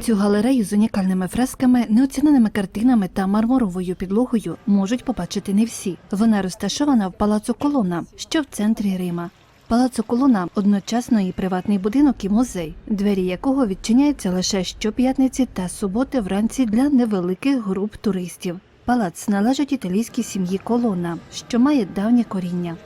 Цю галерею з унікальними фресками, неоціненими картинами та мармуровою підлогою можуть побачити не всі. Вона розташована в палацу Колона, що в центрі Рима. Палацо Колона одночасно і приватний будинок, і музей, двері якого відчиняються лише щоп'ятниці та суботи вранці для невеликих груп туристів. Палац належить італійській сім'ї Колона, що має давнє коріння.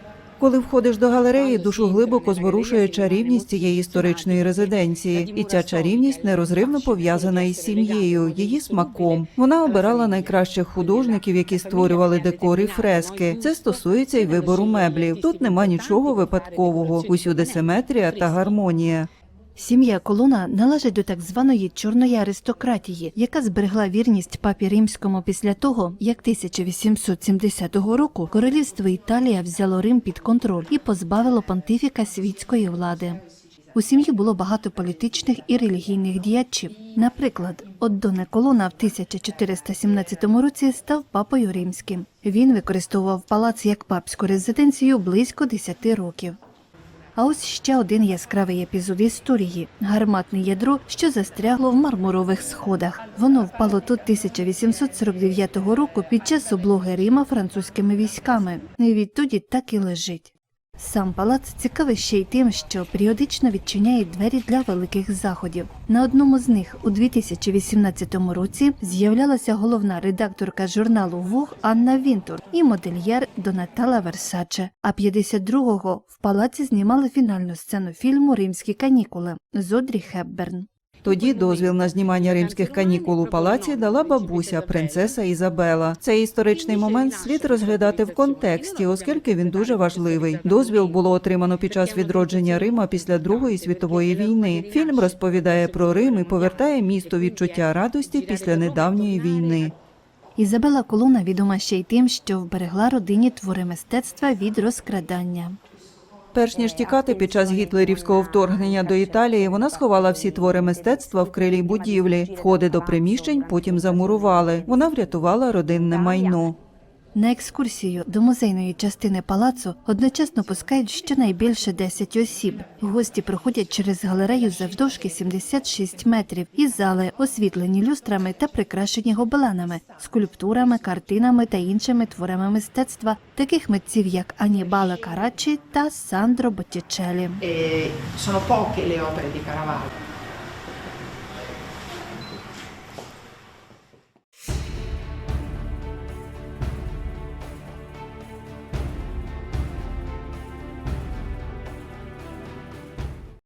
Коли входиш до галереї, душу глибоко зворушує чарівність цієї історичної резиденції, і ця чарівність нерозривно пов'язана із сім'єю, її смаком. Вона обирала найкращих художників, які створювали декори, фрески. Це стосується й вибору меблів. Тут нема нічого випадкового, усюди симетрія та гармонія. Сім'я Колона належить до так званої чорної аристократії, яка зберегла вірність папі римському після того, як 1870 року королівство Італія взяло Рим під контроль і позбавило понтифіка світської влади. У сім'ї було багато політичних і релігійних діячів. Наприклад, Отдоне Колона в 1417 році став папою римським. Він використовував палац як папську резиденцію близько 10 років. А ось ще один яскравий епізод історії гарматне ядро, що застрягло в мармурових сходах. Воно впало тут 1849 року під час облоги Рима французькими військами. І відтоді так і лежить. Сам палац цікавий ще й тим, що періодично відчиняє двері для великих заходів. На одному з них у 2018 році з'являлася головна редакторка журналу Вог Анна Вінтур і модельєр Донатала Версаче. А 52-го в палаці знімали фінальну сцену фільму Римські канікули з Одрі Хепберн. Тоді дозвіл на знімання римських канікул у палаці дала бабуся, принцеса Ізабела. Цей історичний момент слід розглядати в контексті, оскільки він дуже важливий. Дозвіл було отримано під час відродження Рима після Другої світової війни. Фільм розповідає про Рим і повертає місту відчуття радості після недавньої війни. Ізабела Колона відома ще й тим, що вберегла родині твори мистецтва від розкрадання. Перш ніж тікати під час гітлерівського вторгнення до Італії, вона сховала всі твори мистецтва в крилі будівлі. Входи до приміщень потім замурували. Вона врятувала родинне майно. На екскурсію до музейної частини палацу одночасно пускають щонайбільше 10 осіб. Гості проходять через галерею завдовжки 76 метрів і зали, освітлені люстрами та прикрашені гобеленами, скульптурами, картинами та іншими творами мистецтва, таких митців як Анібале Карачі та Сандро Боттічелі. E sono poche le.